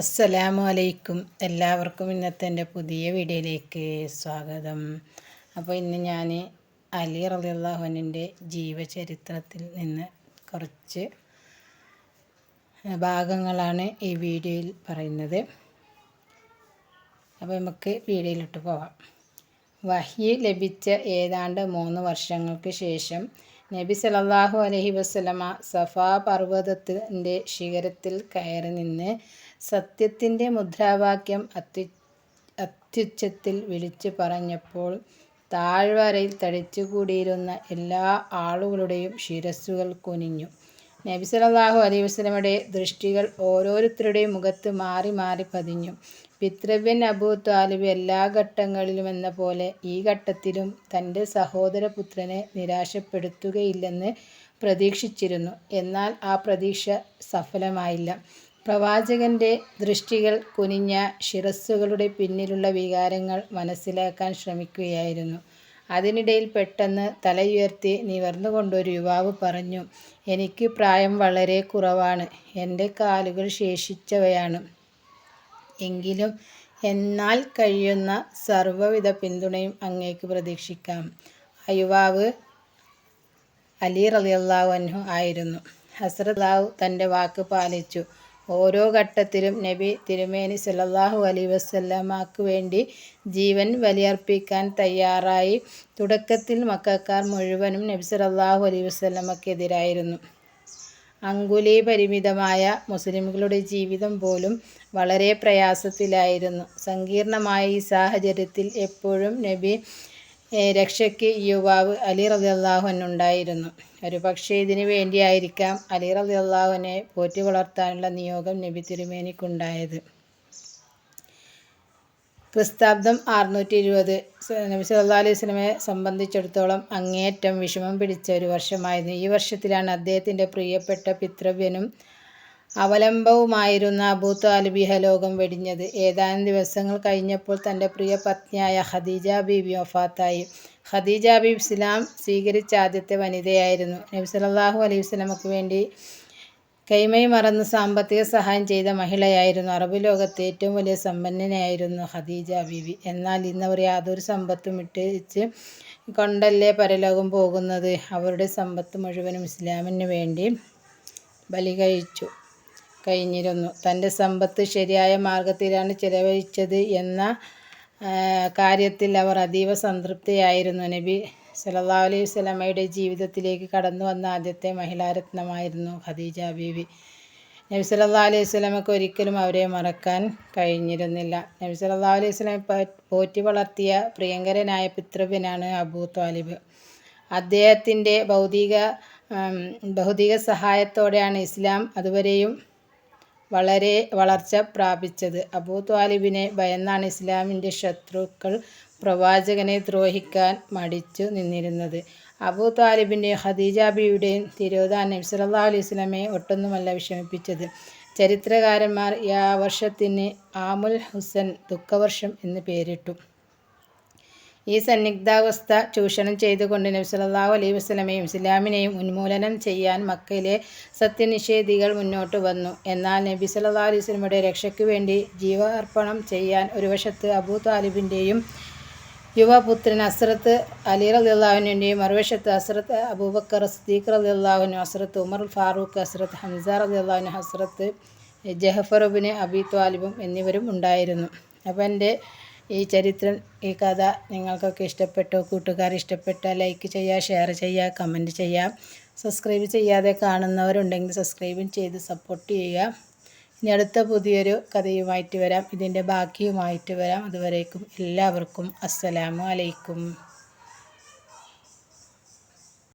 അസ്സലാമു അലൈക്കും. എല്ലാവർക്കും ഇന്നത്തെ എന്റെ പുതിയ വീഡിയോയിലേക്ക് സ്വാഗതം. അപ്പോൾ ഇന്ന് ഞാൻ അലി റലിയുള്ളാഹുവിന്റെ ജീവചരിത്രത്തിൽ നിന്ന് കുറച്ച് ഭാഗങ്ങളാണ് ഈ വീഡിയോയിൽ പറയുന്നത്. അപ്പോൾ നമുക്ക് വീഡിയോയിലിട്ട് പോവാം. വഹി ലഭിച്ച ഏതാണ്ട് മൂന്ന് വർഷങ്ങൾക്ക് ശേഷം നബി സലല്ലാഹു അലഹി വസ്ലമ സഫാ പർവതത്തിന്റെ ശിഖരത്തിൽ കയറി നിന്ന് സത്യത്തിന്റെ മുദ്രാവാക്യം അത്യു അത്യുച്ചത്തിൽ വിളിച്ചു പറഞ്ഞപ്പോൾ താഴ്വരയിൽ തടിച്ചുകൂടിയിരുന്ന എല്ലാ ആളുകളുടെയും ശിരസ്സുകൾ കുനിഞ്ഞു. നബി സല്ലല്ലാഹു അലൈഹി വസല്ലമയുടെ ദൃഷ്ടികൾ ഓരോരുത്തരുടെയും മുഖത്ത് മാറി മാറി പതിഞ്ഞു. പിതൃവ്യൻ അബൂ താലിബ് എല്ലാ ഘട്ടങ്ങളിലും എന്ന പോലെ ഈ ഘട്ടത്തിലും തന്റെ സഹോദരപുത്രനെ നിരാശപ്പെടുത്തുകയില്ലെന്ന് പ്രതീക്ഷിച്ചിരുന്നു. എന്നാൽ ആ പ്രതീക്ഷ സഫലമായില്ല. പ്രവാചകന്റെ ദൃഷ്ടികൾ കുനിഞ്ഞ ശിരസ്സുകളുടെ പിന്നിലുള്ള വികാരങ്ങൾ മനസ്സിലാക്കാൻ ശ്രമിക്കുകയായിരുന്നു. അതിനിടയിൽ പെട്ടെന്ന് തലയുയർത്തി നിവർന്നുകൊണ്ടൊരു യുവാവ് പറഞ്ഞു എനിക്ക് പ്രായം വളരെ കുറവാണ്. എന്റെ കാലുകൾ ശേഷിച്ചവയാണ്. എങ്കിലും എന്നാൽ കഴിയുന്ന സർവവിധ പിന്തുണയും അങ്ങേക്ക് പ്രതീക്ഷിക്കാം ആ യുവാവ് അലി റലിയല്ലാഹു അൻഹു ആയിരുന്നു. ഹസ്രത്ലാഹു തന്റെ വാക്ക് പാലിച്ചു. ഓരോ ഘട്ടത്തിലും നബി തിരുമേനി സല്ലല്ലാഹു അലൈ വസല്ലമക്ക് വേണ്ടി ജീവൻ ബലിയർപ്പിക്കാൻ തയ്യാറായി. തുടക്കത്തിൽ മക്കാർ മുഴുവനും നബി സല്ലല്ലാഹു അലൈ വസല്ലമക്കെതിരായിരുന്നു അങ്കുലി പരിമിതമായ മുസ്ലിംകളുടെ ജീവിതം പോലും വളരെ പ്രയാസത്തിലായിരുന്നു. സങ്കീർണമായ ഈ സാഹചര്യത്തിൽ എപ്പോഴും നബി രക്ഷയ്ക്ക് യുവാവ് അലി റലിയല്ലാഹുനുണ്ടായിരുന്നു ഒരു പക്ഷേ ഇതിനു വേണ്ടിയായിരിക്കാം അലി റലിയല്ലാഹുവിനെ പോറ്റി വളർത്താനുള്ള നിയോഗം നബി തിരുമേനിക്കുണ്ടായത്. ക്രിസ്താബ്ദം അറുന്നൂറ്റി ഇരുപത് നബി സല്ലാ അലൈഹി സ്വലമെ സംബന്ധിച്ചിടത്തോളം അങ്ങേയറ്റം വിഷമം പിടിച്ച ഒരു വർഷമായിരുന്നു. ഈ വർഷത്തിലാണ് അദ്ദേഹത്തിന്റെ പ്രിയപ്പെട്ട പിതൃവ്യനും അവലംബവുമായിരുന്ന അബൂ ലോകം ഇഹലോകം വെടിഞ്ഞത്. ഏതാനും ദിവസങ്ങൾ കഴിഞ്ഞപ്പോൾ തന്റെ പ്രിയ പത്നിയായ ഖദീജ ബീബി വഫാത്തായി. ഖദീജ ബീബ് ഇസ്ലാം സ്വീകരിച്ച ആദ്യത്തെ വനിതയായിരുന്നു. നബി സല്ലല്ലാഹു അലൈഹി വസല്ലമക്ക് വേണ്ടി കൈമൈ മറന്ന് സാമ്പത്തിക സഹായം ചെയ്ത മഹിളയായിരുന്നു. അറബ് ലോകത്തെ ഏറ്റവും വലിയ സമ്പന്നനായിരുന്നു ഖദീജ ബീബി എന്നാൽ ഇന്നവർ യാതൊരു സമ്പത്തും ഇട്ടിച്ച് കൊണ്ടല്ലേ പരലോകം പോകുന്നത്? അവരുടെ സമ്പത്ത് മുഴുവനും ഇസ്ലാമിന് വേണ്ടി ബലി കഴിച്ചു കഴിഞ്ഞിരുന്നു. തന്റെ സമ്പത്ത് ശരിയായ മാർഗത്തിലാണ് ചിലവഴിച്ചത് എന്ന കാര്യത്തിൽ അവർ അതീവ സംതൃപ്തിയായിരുന്നു. നബി സല്ലല്ലാഹു അലൈഹി വസല്ലമയുടെ ജീവിതത്തിലേക്ക് കടന്നു വന്ന ആദ്യത്തെ മഹിളാരത്നമായിരുന്നു ഖദീജ ബീവി. നബി സല്ലല്ലാഹു അലൈഹി വസല്ലമക്ക് ഒരിക്കലും അവരെ മറക്കാൻ കഴിഞ്ഞിരുന്നില്ല. നബി സല്ലല്ലാഹു അലൈഹി സ്വലം പോറ്റി വളർത്തിയ പ്രിയങ്കരനായ പിതൃവിനാണ് അബൂ താലിബ്. അദ്ദേഹത്തിന്റെ ഭൗതിക ഭൗതിക സഹായത്തോടെയാണ് ഇസ്ലാം അതുവരെയും വളരെ വളർച്ച പ്രാപിച്ചത്. അബൂ ത്വാലിബിനെ ഭയന്നാണ് ഇസ്ലാമിന്റെ ശത്രുക്കൾ പ്രവാചകനെ ദ്രോഹിക്കാൻ മടിച്ചു നിന്നിരുന്നത്. അബൂ താലിബിന്റെയും ഖദീജ ബിയുടെയും തിരോധാനം അലൈഹി സ്വലമയെ ഒട്ടൊന്നുമല്ല വിഷമിപ്പിച്ചത്. ചരിത്രകാരന്മാർ ആ വർഷത്തിന് ആമുൽ ഹുസൻ ദുഃഖവർഷം എന്ന് പേരിട്ടു. ഈ സന്നിഗ്ധാവസ്ഥ ചൂഷണം ചെയ്തുകൊണ്ട് സല്ലല്ലാഹു അലൈഹി വസല്ലമയും ഇസ്ലാമിനെയും ഉന്മൂലനം ചെയ്യാൻ മക്കയിലെ സത്യനിഷേധികൾ മുന്നോട്ട് വന്നു. എന്നാൽ നബി സല്ലല്ലാഹു അലൈഹി വസല്ലമയുടെ രക്ഷയ്ക്ക് വേണ്ടി ജീവാർപ്പണം ചെയ്യാൻ ഒരു വശത്ത് അബൂ താലിബിന്റെയും യുവപുത്രൻ അസ്രത്ത് അലി റലിയുള്ളാഹുവിന്റെയും മറുവശത്ത് അസ്രത്ത് അബൂബക്കർ സദീഖ് അൻഹു അസ്രത്ത് ഉമർ ഫാറൂഖ് അസ്രത്ത് ഹംസ റലിയുള്ളാഹുവിനും അസ്രത്ത് ജഹഫറുബിന് അബി ത്വാലിബും എന്നിവരും ഉണ്ടായിരുന്നു. അപ്പോൾ എന്റെ ഈ ചരിത്രം ഈ കഥ നിങ്ങൾക്കൊക്കെ ഇഷ്ടപ്പെട്ടോ കൂട്ടുകാർ ഇഷ്ടപ്പെട്ടോ ലൈക്ക് ചെയ്യുക ഷെയർ ചെയ്യുക കമന്റ് ചെയ്യുക സബ്സ്ക്രൈബ് ചെയ്യാതെ കാണുന്നവരുണ്ടെങ്കിൽ സബ്സ്ക്രൈബും ചെയ്ത് സപ്പോർട്ട് ചെയ്യുക. ഇനി അടുത്ത പുതിയൊരു കഥയുമായിട്ട് വരാം. ഇതിന്റെ ബാക്കിയുമായിട്ട് വരാം. അതുവരേക്കും എല്ലാവർക്കും അസ്സലാമു അലൈക്കും.